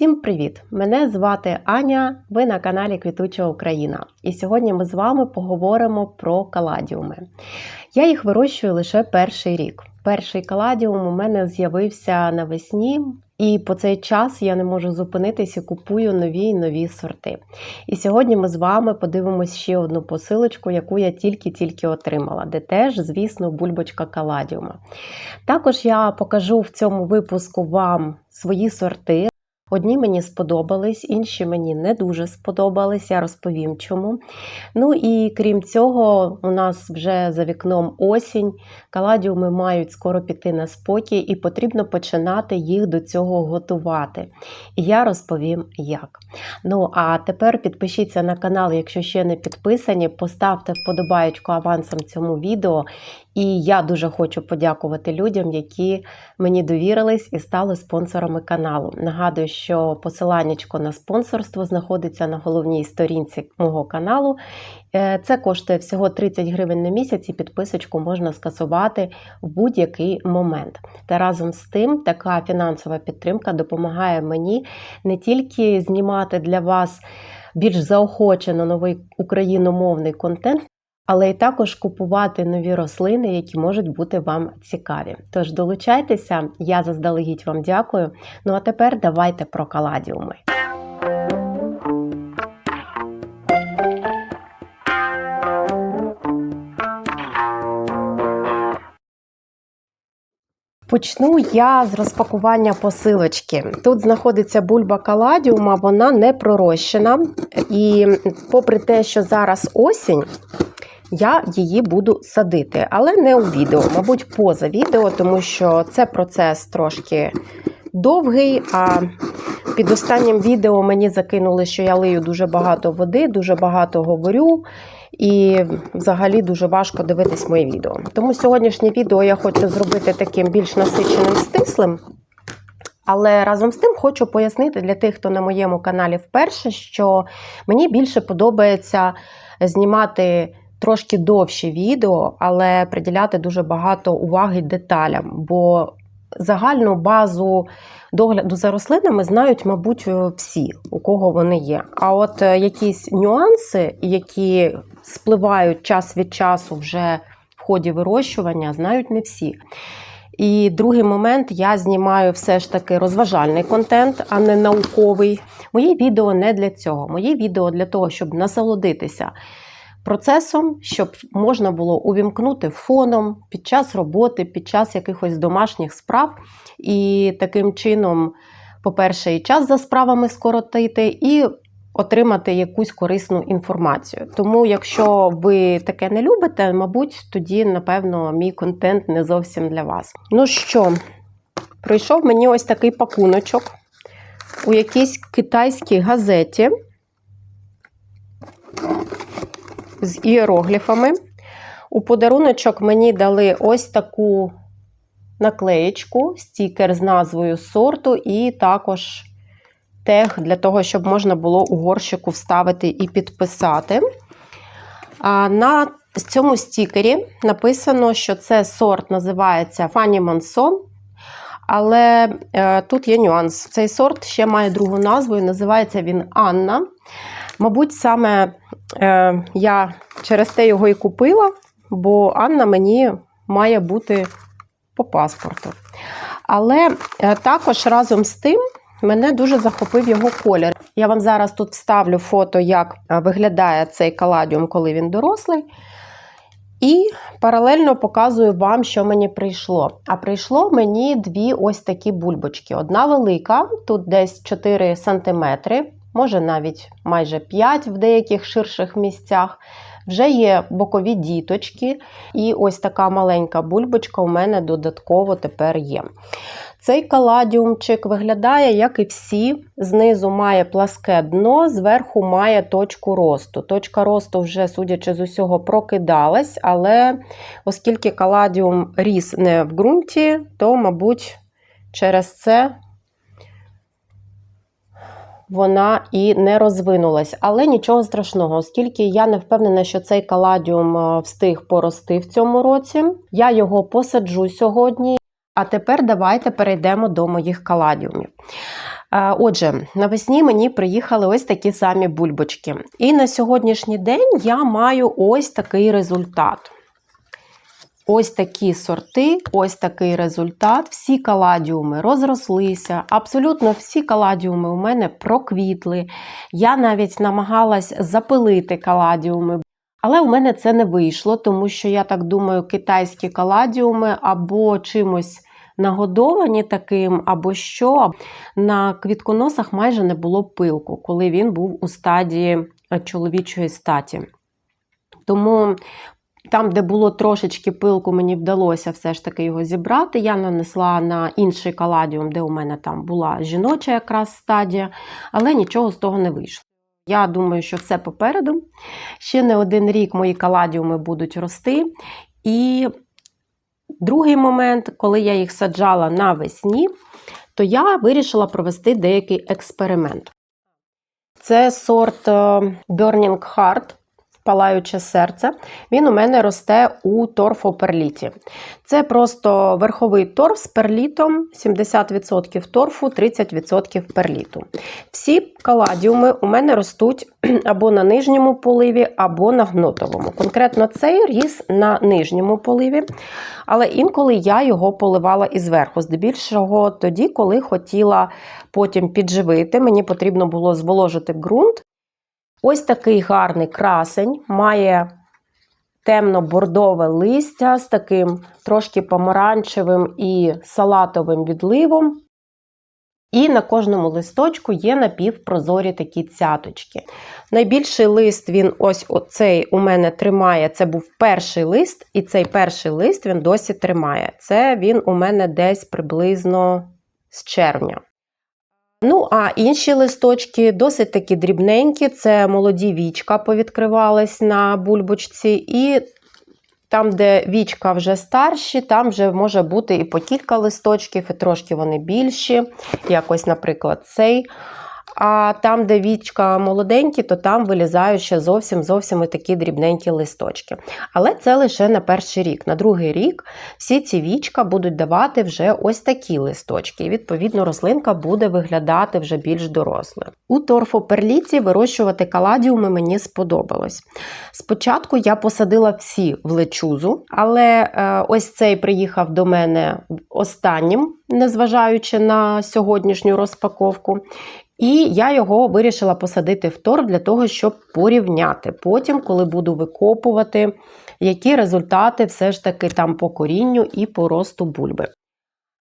Всім привіт! Мене звати Аня, ви на каналі Квітуча Україна. І сьогодні ми з вами поговоримо про каладіуми. Я їх вирощую лише перший рік. Перший каладіум у мене з'явився навесні, і по цей час я не можу зупинитися і купую нові й нові сорти. І сьогодні ми з вами подивимось ще одну посилочку, яку я тільки-тільки отримала, де теж, звісно, бульбочка каладіума. Також я покажу в цьому випуску вам свої сорти. Одні мені сподобались, інші мені не дуже сподобались, я розповім чому. Ну і крім цього, у нас вже за вікном осінь, каладіуми мають скоро піти на спокій, і потрібно починати їх до цього готувати. І я розповім як. Ну, а тепер підпишіться на канал, якщо ще не підписані, поставте вподобаєчку авансом цьому відео. І я дуже хочу подякувати людям, які мені довірились і стали спонсорами каналу. Нагадую, що посиланнячко на спонсорство знаходиться на головній сторінці мого каналу. Е, Це коштує всього 30 гривень на місяць, і підписочку можна скасувати в будь-який момент. Та разом з тим, така фінансова підтримка допомагає мені не тільки знімати для вас більш заохочено новий україномовний контент. Але й також купувати нові рослини, які можуть бути вам цікаві. Тож долучайтеся, я заздалегідь вам дякую. Ну а тепер давайте про каладіуми. Почну я з розпакування посилочки. Тут знаходиться бульба каладіума, вона не пророщена. І попри те, що зараз осінь, я її буду садити, але не у відео, мабуть, поза відео, тому що це процес трошки довгий. А під останнім відео мені закинули, що я лию дуже багато води, дуже багато говорю. І взагалі дуже важко дивитись моє відео. Тому сьогоднішнє відео я хочу зробити таким більш насиченим стислим. Але разом з тим хочу пояснити для тих, хто на моєму каналі вперше, що мені більше подобається знімати трошки довші відео, але приділяти дуже багато уваги деталям. Бо загальну базу догляду за рослинами знають, мабуть, всі, у кого вони є. А от якісь нюанси, які спливають час від часу вже в ході вирощування, знають не всі. І другий момент я знімаю все ж таки розважальний контент, а не науковий. Мої відео не для цього. Мої відео для того, щоб насолодитися процесом, щоб можна було увімкнути фоном під час роботи, під час якихось домашніх справ. І таким чином, по-перше, і час за справами скоротити, і отримати якусь корисну інформацію. Тому, якщо ви таке не любите, мабуть, тоді, напевно, мій контент не зовсім для вас. Ну що, прийшов мені ось такий пакуночок у якійсь китайській газеті з іерогліфами. У подаруночок мені дали ось таку наклеєчку, стікер з назвою сорту, і також тег для того, щоб можна було у горщику вставити і підписати. А На цьому стікері написано, що це сорт називається Fanny Manson. Але е, тут є нюанс. Цей сорт ще має другу назву і називається він Анна. Мабуть, саме е, я через те його і купила, бо Анна мені має бути по паспорту. Але е, також разом з тим мене дуже захопив його колір. Я вам зараз тут вставлю фото, як виглядає цей каладіум, коли він дорослий. І паралельно показую вам, що мені прийшло. А прийшло мені дві ось такі бульбочки. Одна велика, тут десь 4 см, може навіть майже 5 в деяких ширших місцях. Вже є бокові діточки, і ось така маленька бульбочка у мене додатково тепер є. Цей каладіумчик виглядає, як і всі. Знизу має пласке дно, зверху має точку росту. Точка росту вже, судячи з усього, прокидалась, але оскільки каладіум ріс не в ґрунті, то, мабуть, через це вона і не розвинулась. Але нічого страшного, оскільки я не впевнена, що цей каладіум встиг порости в цьому році. Я його посаджу сьогодні. А тепер давайте перейдемо до моїх каладіумів. Е, Отже, навесні мені приїхали ось такі самі бульбочки. І на сьогоднішній день я маю ось такий результат. Ось такі сорти, ось такий результат. Всі каладіуми розрослися. Абсолютно всі каладіуми у мене проквітли. Я навіть намагалась запилити каладіуми. Але у мене це не вийшло, тому що я так думаю, китайські каладіуми або чимось нагодовані таким, або що. На квітконосах майже не було пилку, коли він був у стадії е, чоловічої статі. Тому там, де було трошечки пилку, мені вдалося все ж таки його зібрати. Я нанесла на інший каладіум, де у мене там була жіноча якраз стадія, але нічого з того не вийшло. Я думаю, що все попереду. Ще не один рік мої каладіуми будуть рости. І другий момент, коли я їх саджала навесні, то я вирішила провести деякий експеримент. Це сорт е, Burning Heart, палаюче серце. Він у мене росте у торфоперліті. Це просто верховий торф з перлітом, 70% торфу, 30% перліту. Всі каладіуми у мене ростуть або на нижньому поливі, або на гнотовому. Конкретно цей ріс на нижньому поливі, але інколи я його поливала і зверху. Здебільшого тоді, коли хотіла потім підживити, мені потрібно було зволожити ґрунт. Ось такий гарний красень, має темно-бордове листя з таким трошки помаранчевим і салатовим відливом. І на кожному листочку є напівпрозорі такі цяточки. Найбільший лист він ось оцей у мене тримає. Це був перший лист, і цей перший лист він досі тримає. Це він у мене десь приблизно з червня. Ну, а інші листочки досить такі дрібненькі, це молоді вічка повідкривались на бульбочці, і там, де вічка вже старші, там вже може бути і по кілька листочків, і трошки вони більші. Якось, наприклад, цей. А там, де вічка молоденькі, то там вилізають ще зовсім зовсім такі дрібненькі листочки. Але це лише на перший рік. На другий рік всі ці вічка будуть давати вже ось такі листочки. І, відповідно, рослинка буде виглядати вже більш дорослою. У торфоперліці вирощувати каладіуми мені сподобалось. Спочатку я посадила всі в лечузу, але е, ось цей приїхав до мене останнім, незважаючи на сьогоднішню розпаковку. І я його вирішила посадити в торф для того, щоб порівняти. Потім, коли буду викопувати, які результати все ж таки там по корінню і по росту бульби.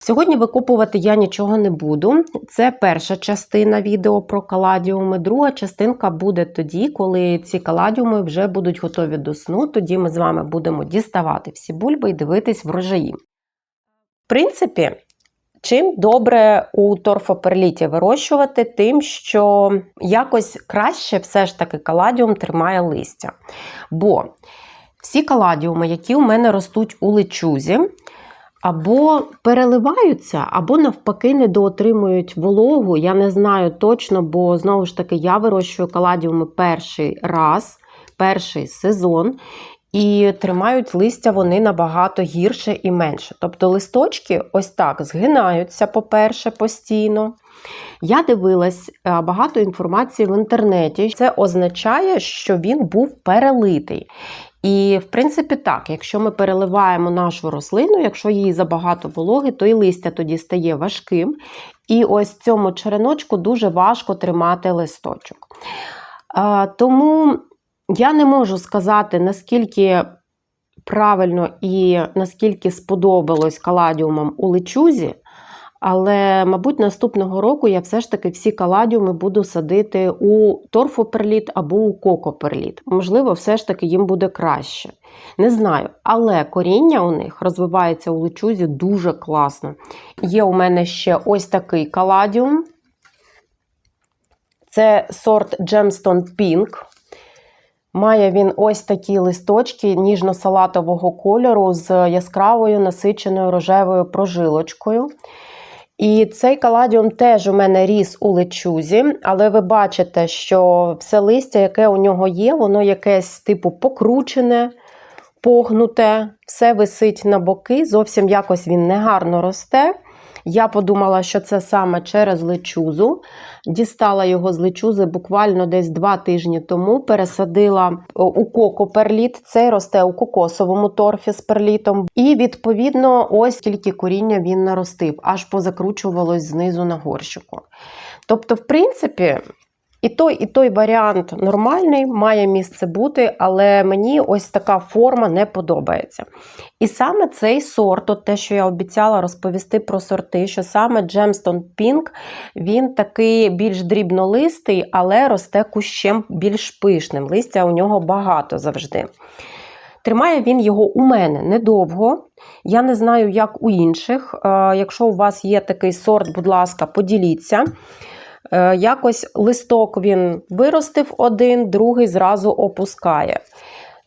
Сьогодні викопувати я нічого не буду. Це перша частина відео про каладіуми. Друга частинка буде тоді, коли ці каладіуми вже будуть готові до сну. Тоді ми з вами будемо діставати всі бульби і дивитись врожаї. В принципі, Чим добре у торфоперліті вирощувати, тим, що якось краще все ж таки каладіум тримає листя. Бо всі каладіуми, які у мене ростуть у лечузі, або переливаються, або навпаки недоотримують вологу. Я не знаю точно, бо знову ж таки я вирощую каладіуми перший раз, перший сезон. І тримають листя вони набагато гірше і менше. Тобто листочки ось так згинаються, по-перше, постійно. Я дивилась е, багато інформації в інтернеті. Це означає, що він був перелитий. І, в принципі, так, якщо ми переливаємо нашу рослину, якщо їй забагато вологи, то і листя тоді стає важким. І ось цьому череночку дуже важко тримати листочок. Тому. Я не можу сказати, наскільки правильно і наскільки сподобалось каладіумам у лечузі, але, мабуть, наступного року я все ж таки всі каладіуми буду садити у торфоперліт або у кокоперліт. Можливо, все ж таки їм буде краще. Не знаю, але коріння у них розвивається у лечузі дуже класно. Є у мене ще ось такий каладіум. Це сорт Gemstone Pink. Має він ось такі листочки ніжно-салатового кольору з яскравою насиченою рожевою прожилочкою. І цей каладіум теж у мене ріс у лечузі, але ви бачите, що все листя, яке у нього є, воно якесь типу покручене, погнуте, все висить на боки, зовсім якось він негарно росте. Я подумала, що це саме через лечузу. Дістала його з лечузи буквально десь два тижні тому. Пересадила у коко перліт. Цей росте у кокосовому торфі з перлітом. І відповідно, ось тільки коріння він наростив, аж позакручувалось знизу на горщику. Тобто, в принципі. І той, і той варіант нормальний, має місце бути, але мені ось така форма не подобається. І саме цей сорт, от те, що я обіцяла розповісти про сорти, що саме Gemstone Pink, він такий більш дрібнолистий, але росте кущем більш пишним. Листя у нього багато завжди. Тримає він його у мене недовго. Я не знаю, як у інших. Е, Якщо у вас є такий сорт, будь ласка, поділіться. Е, Якось листок він виростив один, другий зразу опускає.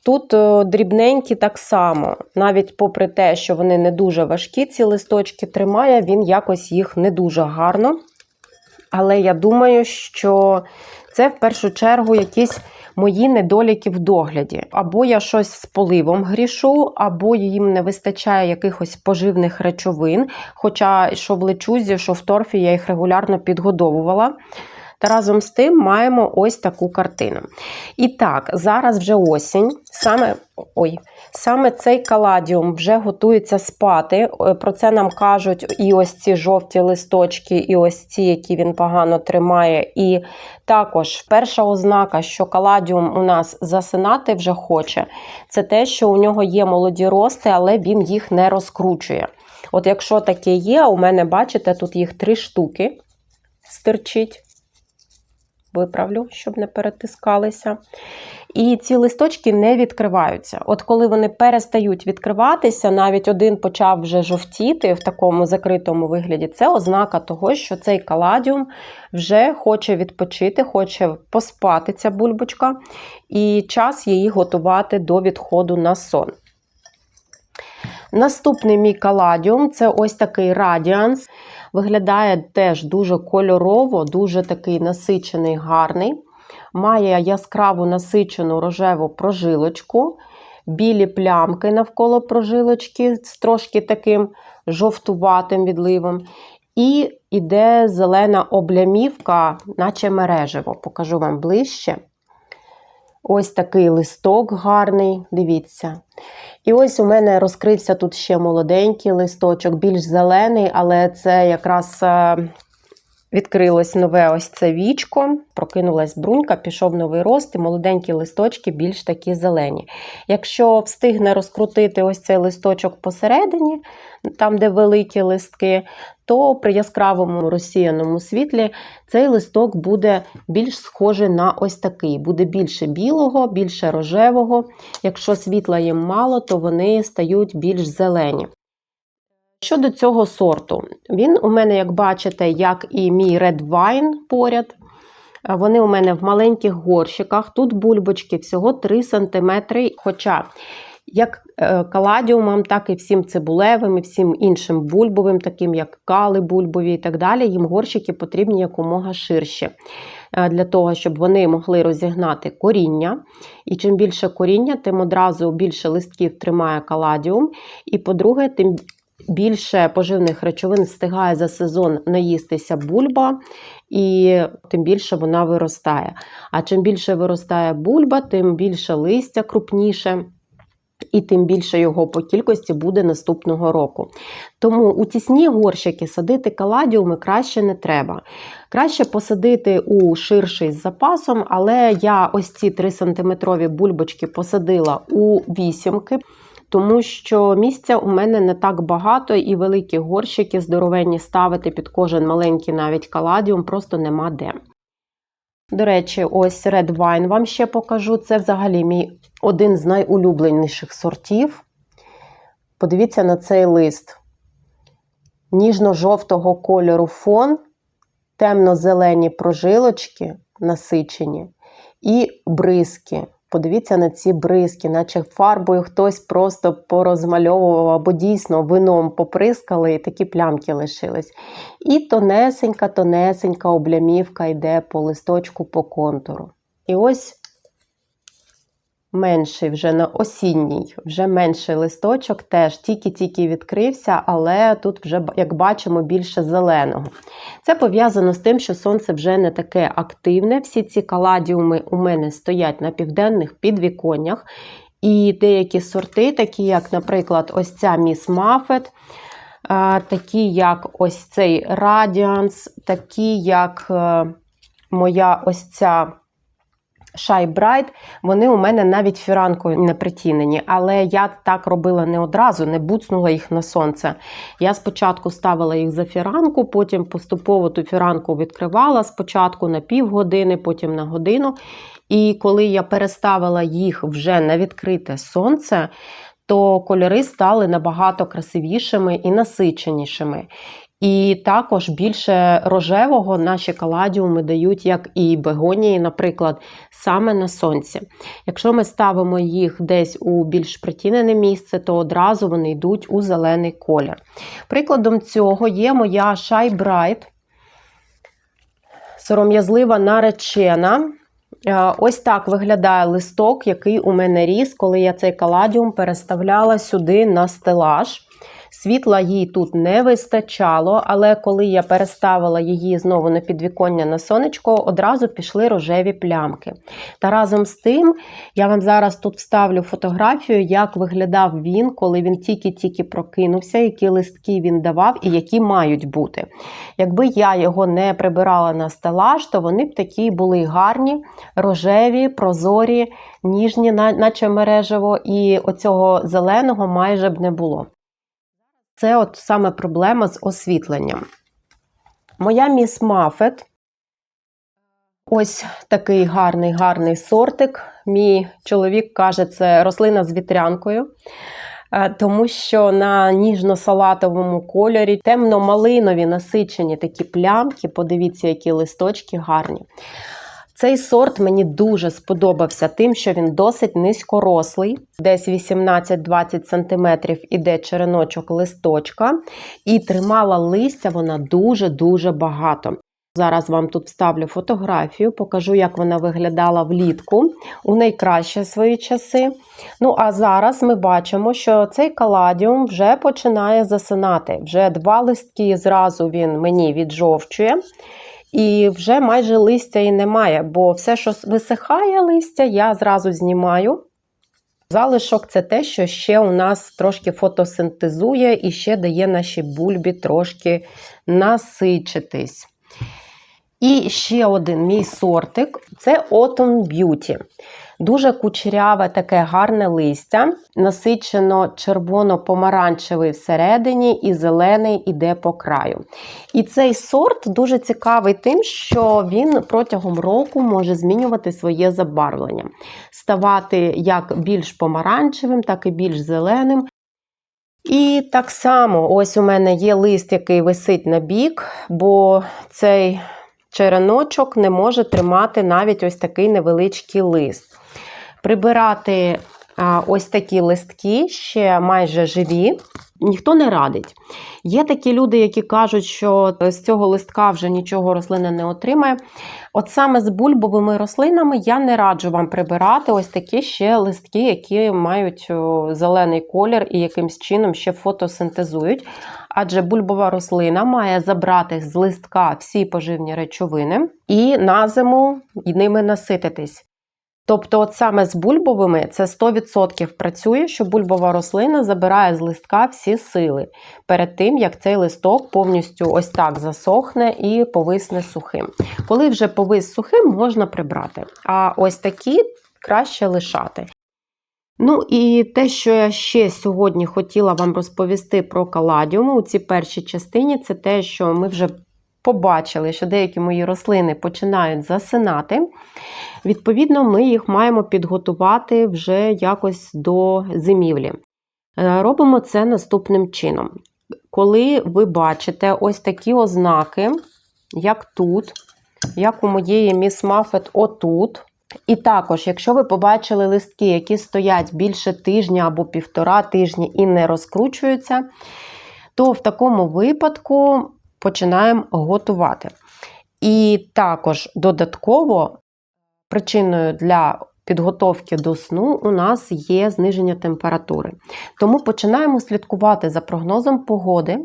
Тут е, дрібненькі так само, навіть попри те, що вони не дуже важкі, ці листочки тримає, він якось їх не дуже гарно. Але я думаю, що це в першу чергу якісь мої недоліки в догляді. Або я щось з поливом грішу, або їм не вистачає якихось поживних речовин. Хоча що в лечузі, що в торфі я їх регулярно підгодовувала. Та разом з тим маємо ось таку картину. І так, зараз вже осінь. Саме ой, саме цей каладіум вже готується спати. Е, Про це нам кажуть і ось ці жовті листочки, і ось ці, які він погано тримає. І також перша ознака, що каладіум у нас засинати вже хоче, це те, що у нього є молоді рости, але він їх не розкручує. От якщо таке є, у мене, бачите, тут їх три штуки стирчить виправлю, щоб не перетискалися. І ці листочки не відкриваються. От коли вони перестають відкриватися, навіть один почав вже жовтіти в такому закритому вигляді, це ознака того, що цей каладіум вже хоче відпочити, хоче поспати ця бульбочка, і час її готувати до відходу на сон. Наступний мій каладіум це ось такий радіанс. Виглядає теж дуже кольорово, дуже такий насичений, гарний. Має яскраву насичену рожеву прожилочку, білі плямки навколо прожилочки з трошки таким жовтуватим відливом. І іде зелена облямівка, наче мережево. Покажу вам ближче. Ось такий листок гарний, дивіться. І ось у мене розкрився тут ще молоденький листочок, більш зелений, але це якраз е, відкрилось нове ось це вічко, прокинулась брунька, пішов новий рост, і молоденькі листочки більш такі зелені. Якщо встигне розкрутити ось цей листочок посередині, там, де великі листки, то при яскравому розсіяному світлі цей листок буде більш схожий на ось такий. Буде більше білого, більше рожевого. Якщо світла їм мало, то вони стають більш зелені. Щодо цього сорту, він у мене, як бачите, як і мій Red Wine поряд. Вони у мене в маленьких горщиках. Тут бульбочки всього 3 см. Хоча, як е, каладіумам, так і всім цибулевим, і всім іншим бульбовим, таким як кали бульбові і так далі, їм горщики потрібні якомога ширші. е, Для того, щоб вони могли розігнати коріння. І чим більше коріння, тим одразу більше листків тримає каладіум. І, по-друге, тим більше поживних речовин встигає за сезон наїстися бульба, і тим більше вона виростає. А чим більше виростає бульба, тим більше листя крупніше. І тим більше його по кількості буде наступного року. Тому у тісні горщики садити каладіуми краще не треба. Краще посадити у ширший з запасом, але я ось ці 3 см бульбочки посадила у вісімки тому що місця у мене не так багато, і великі горщики здоровенні ставити під кожен маленький навіть каладіум просто нема де. До речі, ось Red Wine вам ще покажу. Це взагалі мій один з найулюбленіших сортів. Подивіться на цей лист. Ніжно-жовтого кольору фон, темно-зелені прожилочки насичені і бризки. Подивіться на ці бризки, наче фарбою хтось просто порозмальовував або дійсно вином поприскали і такі плямки лишились. І тонесенька, тонесенька облямівка йде по листочку по контуру. І ось менший вже на осінній, вже менший листочок, теж тільки-тільки відкрився, але тут вже, як бачимо, більше зеленого. Це пов'язано з тим, що сонце вже не таке активне. Всі ці каладіуми у мене стоять на південних підвіконнях. І деякі сорти, такі як, наприклад, ось ця Міс Мафет, такі як ось цей Radiance, такі як е, моя ось ця Shy Bright, вони у мене навіть фіранкою не притінені, але я так робила не одразу, не буцнула їх на сонце. Я спочатку ставила їх за фіранку, потім поступово ту фіранку відкривала спочатку на півгодини, потім на годину. І коли я переставила їх вже на відкрите сонце, то кольори стали набагато красивішими і насиченішими. І також більше рожевого наші каладіуми дають, як і бегонії, наприклад, саме на сонці. Якщо ми ставимо їх десь у більш притінене місце, то одразу вони йдуть у зелений колір. Прикладом цього є моя Shy Bright, сором'язлива наречена. Ось так виглядає листок, який у мене ріс, коли я цей каладіум переставляла сюди на стелаж. Світла їй тут не вистачало, але коли я переставила її знову на підвіконня на сонечко, одразу пішли рожеві плямки. Та разом з тим, я вам зараз тут вставлю фотографію, як виглядав він, коли він тільки-тільки прокинувся, які листки він давав і які мають бути. Якби я його не прибирала на стелаж, то вони б такі були гарні, рожеві, прозорі, ніжні, наче мережево, і оцього зеленого майже б не було. Це от саме проблема з освітленням. Моя міс Мафет. Ось такий гарний гарний сортик. Мій чоловік каже, це рослина з вітрянкою, е, тому що на ніжно-салатовому кольорі темно-малинові насичені такі плямки. Подивіться, які листочки гарні. Цей сорт мені дуже сподобався тим, що він досить низькорослий, десь 18-20 см іде череночок листочка, і тримала листя вона дуже-дуже багато. Зараз вам тут вставлю фотографію, покажу, як вона виглядала влітку у найкращі свої часи. Ну, а зараз ми бачимо, що цей каладіум вже починає засинати. Вже два листки зразу він мені віджовчує. І вже майже листя і немає, бо все, що висихає листя, я зразу знімаю. Залишок це те, що ще у нас трошки фотосинтезує і ще дає нашій бульбі трошки насичитись. І ще один мій сортик це Autumn Beauty. Дуже кучеряве таке гарне листя, насичено червоно-помаранчевий всередині і зелений іде по краю. І цей сорт дуже цікавий тим, що він протягом року може змінювати своє забарвлення, ставати як більш помаранчевим, так і більш зеленим. І так само, ось у мене є лист, який висить на бік, бо цей череночок не може тримати навіть ось такий невеличкий лист. Прибирати ось такі листки, ще майже живі, ніхто не радить. Є такі люди, які кажуть, що з цього листка вже нічого рослина не отримає. От саме з бульбовими рослинами я не раджу вам прибирати ось такі ще листки, які мають зелений колір і якимсь чином ще фотосинтезують. Адже бульбова рослина має забрати з листка всі поживні речовини і на зиму ними насититись. Тобто, от саме з бульбовими це 100% працює, що бульбова рослина забирає з листка всі сили перед тим, як цей листок повністю ось так засохне і повисне сухим. Коли вже повис сухим, можна прибрати. А ось такі краще лишати. Ну і те, що я ще сьогодні хотіла вам розповісти про каладіум у цій першій частині, це те, що ми вже побачили, що деякі мої рослини починають засинати. Відповідно, ми їх маємо підготувати вже якось до зимівлі. Е, робимо це наступним чином. Коли ви бачите ось такі ознаки, як тут, як у моєї міс Мафет отут. І також, якщо ви побачили листки, які стоять більше тижня або півтора тижні і не розкручуються, то в такому випадку починаємо готувати. І також додатково причиною для підготовки до сну у нас є зниження температури. Тому починаємо слідкувати за прогнозом погоди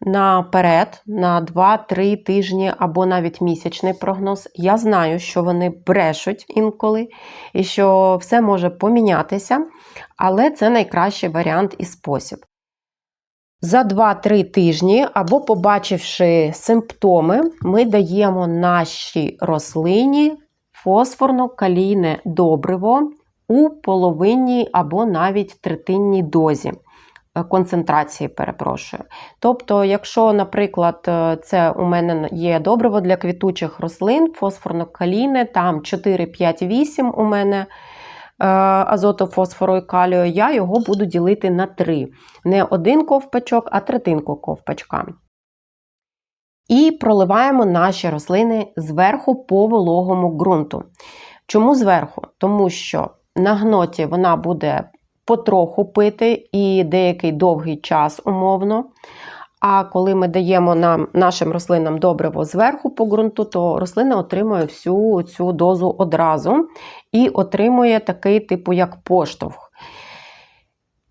наперед, на 2-3 тижні або навіть місячний прогноз. Я знаю, що вони брешуть інколи і що все може помінятися, але це найкращий варіант і спосіб. За 2-3 тижні, або побачивши симптоми, ми даємо нашій рослині фосфорно-калійне добриво у половинній або навіть третинній дозі. е, Концентрації, перепрошую. Тобто, якщо, наприклад, е, це у мене є добриво для квітучих рослин, фосфорно-калійне, там 4, 5, 8 у мене азоту, фосфору і калію, я його буду ділити на 3. Не один ковпачок, а третинку ковпачка. І проливаємо наші рослини зверху по вологому ґрунту. Чому зверху? Тому що на гноті вона буде потроху пити і деякий довгий час умовно. А коли ми даємо нам, нашим рослинам добриво зверху по ґрунту, то рослина отримує всю цю дозу одразу і отримує такий типу як поштовх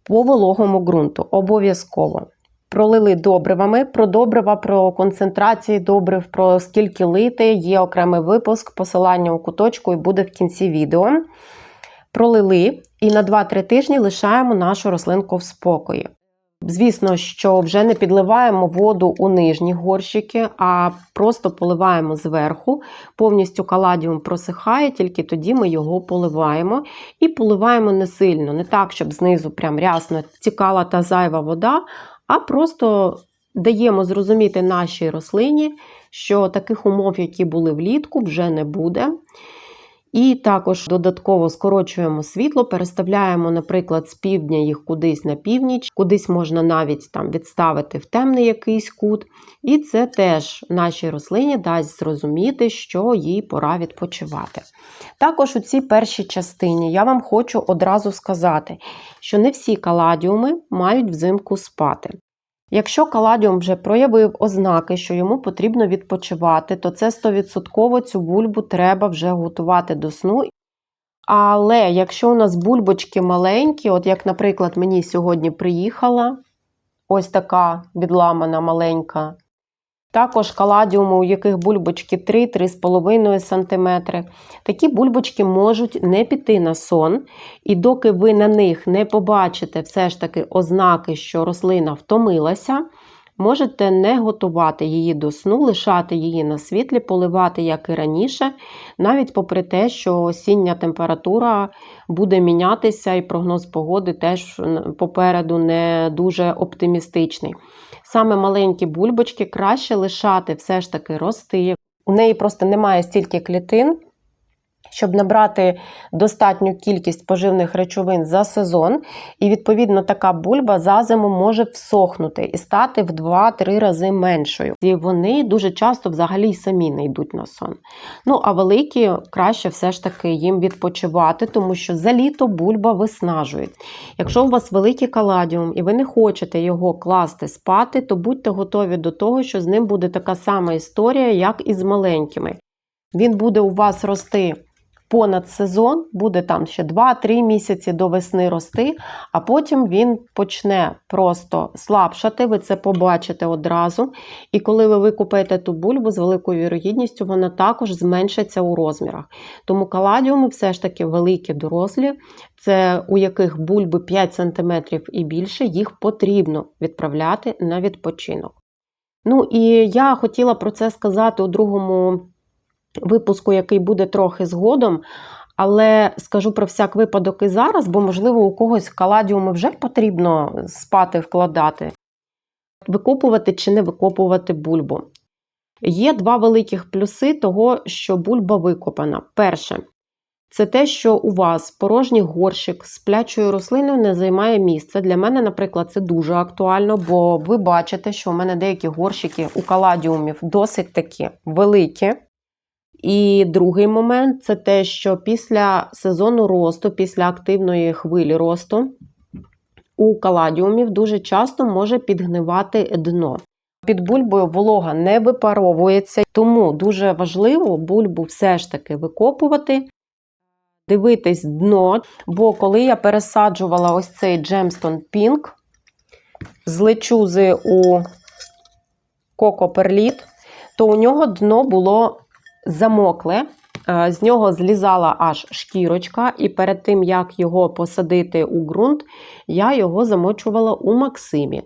по вологому ґрунту. Обов'язково. Пролили добривами. Про добрива, про концентрації добрив, про скільки лити, є окремий випуск, посилання у куточку і буде в кінці відео. Пролили і на 2-3 тижні лишаємо нашу рослинку в спокої. Звісно, що вже не підливаємо воду у нижні горщики, а просто поливаємо зверху. Повністю каладіум просихає, тільки тоді ми його поливаємо. І поливаємо не сильно, не так, щоб знизу прям рясно тікала та зайва вода, а просто даємо зрозуміти нашій рослині, що таких умов, які були влітку, вже не буде. І також додатково скорочуємо світло, переставляємо, наприклад, з півдня їх кудись на північ, кудись можна навіть там відставити в темний якийсь кут. І це теж нашій рослині дасть зрозуміти, що їй пора відпочивати. Також у цій першій частині я вам хочу одразу сказати, що не всі каладіуми мають взимку спати. Якщо каладіум вже проявив ознаки, що йому потрібно відпочивати, то це 100% цю бульбу треба вже готувати до сну. Але якщо у нас бульбочки маленькі, от як, наприклад, мені сьогодні приїхала ось така відламана маленька, також каладіуми, у яких бульбочки 3-3,5 см. Такі бульбочки можуть не піти на сон, і доки ви на них не побачите все ж таки ознаки, що рослина втомилася, можете не готувати її до сну, лишати її на світлі, поливати, як і раніше, навіть попри те, що осіння температура буде мінятися, і прогноз погоди теж попереду не дуже оптимістичний. Саме маленькі бульбочки краще лишати все ж таки рости. У неї просто немає стільки клітин, щоб набрати достатню кількість поживних речовин за сезон. І, відповідно, така бульба за зиму може всохнути і стати в 2-3 рази меншою. І вони дуже часто взагалі самі не йдуть на сон. Ну, а великі краще все ж таки їм відпочивати, тому що за літо бульба виснажує. Якщо у вас великий каладіум і ви не хочете його класти спати, то будьте готові до того, що з ним буде така сама історія, як і з маленькими. Він буде у вас рости понад сезон, буде там ще 2-3 місяці до весни рости, а потім він почне просто слабшати, ви це побачите одразу. І коли ви викупаєте ту бульбу, з великою вірогідністю вона також зменшиться у розмірах. Тому каладіуми все ж таки великі дорослі, це у яких бульби 5 см і більше, їх потрібно відправляти на відпочинок. Ну і я хотіла про це сказати у другому випуску, який буде трохи згодом. Але скажу про всяк випадок і зараз, бо, можливо, у когось каладіуми вже потрібно спати, вкладати, викопувати чи не викопувати бульбу. Є два великих плюси того, що бульба викопана. Перше, це те, що у вас порожній горщик з плячою рослиною не займає місця. Для мене, наприклад, це дуже актуально, бо ви бачите, що у мене деякі горщики у каладіумів досить такі великі. І другий момент це те, що після сезону росту, після активної хвилі росту, у каладіумів дуже часто може підгнивати дно. Під бульбою волога не випаровується, тому дуже важливо бульбу все ж таки викопувати. дивитись дно, бо коли я пересаджувала ось цей Gemstone Pink з лечузи у Perlit, то у нього дно було замокле. З нього злізала аж шкірочка, і перед тим, як його посадити у ґрунт, я його замочувала у Максимі.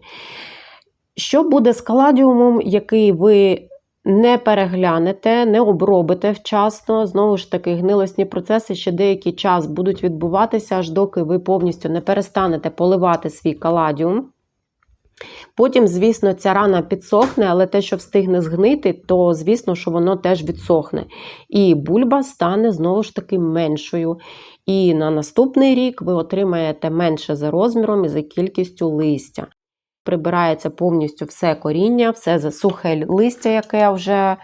Що буде з каладіумом, який ви не переглянете, не обробите вчасно. Знову ж таки, гнилосні процеси ще деякий час будуть відбуватися, аж доки ви повністю не перестанете поливати свій каладіум. Потім, звісно, ця рана підсохне, але те, що встигне згнити, то звісно, що воно теж відсохне. І бульба стане знову ж таки меншою. І на наступний рік ви отримаєте менше за розміром і за кількістю листя. Прибирається повністю все коріння, все сухе листя, яке вже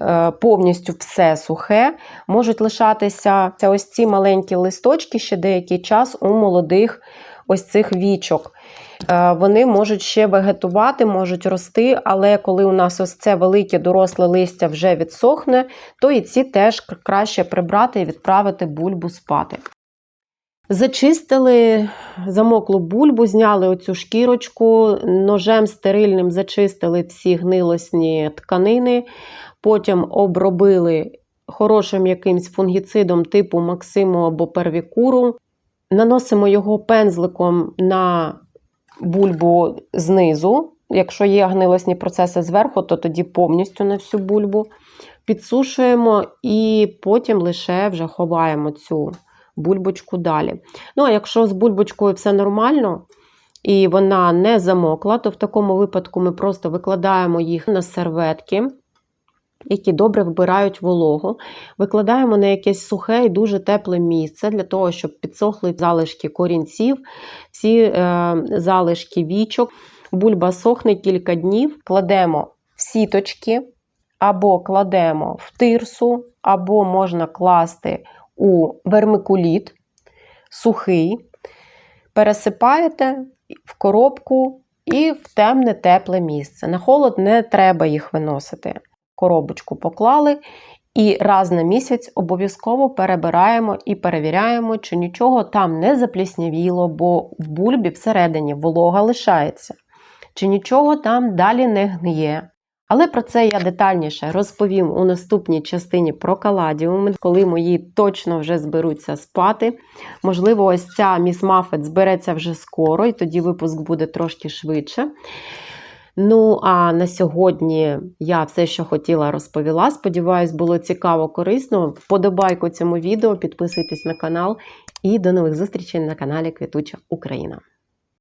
е, повністю все сухе. Можуть лишатися ось ці маленькі листочки ще деякий час у молодих ось цих вічок. Е, Вони можуть ще вегетувати, можуть рости, але коли у нас ось це велике доросле листя вже відсохне, то і ці теж краще прибрати і відправити бульбу спати. Зачистили замоклу бульбу, зняли оцю шкірочку, ножем стерильним зачистили всі гнилосні тканини, потім обробили хорошим якимсь фунгіцидом типу Максиму або первікуру. Наносимо його пензликом на бульбу знизу. Якщо є гнилосні процеси зверху, то тоді повністю на всю бульбу. Підсушуємо і потім лише вже ховаємо цю бульбочку далі. Ну, а якщо з бульбочкою все нормально і вона не замокла, то в такому випадку ми просто викладаємо їх на серветки, які добре вбирають вологу. Викладаємо на якесь сухе і дуже тепле місце для того, щоб підсохли залишки корінців, всі е, залишки вічок. Бульба сохне кілька днів, кладемо в сіточки, або кладемо в тирсу, або можна класти у вермикуліт сухий, пересипаєте в коробку і в темне тепле місце. На холод не треба їх виносити. Коробочку поклали і раз на місяць обов'язково перебираємо і перевіряємо, чи нічого там не запліснявіло, бо в бульбі всередині волога лишається, чи нічого там далі не гниє. Але про це я детальніше розповім у наступній частині про каладіуми, коли мої точно вже зберуться спати. Можливо, ось ця міс Мафет збереться вже скоро, і тоді випуск буде трошки швидше. Ну, а на сьогодні я все, що хотіла, розповіла. Сподіваюсь, було цікаво, корисно. Вподобайку цьому відео, підписуйтесь на канал і до нових зустрічей на каналі Квітуча Україна.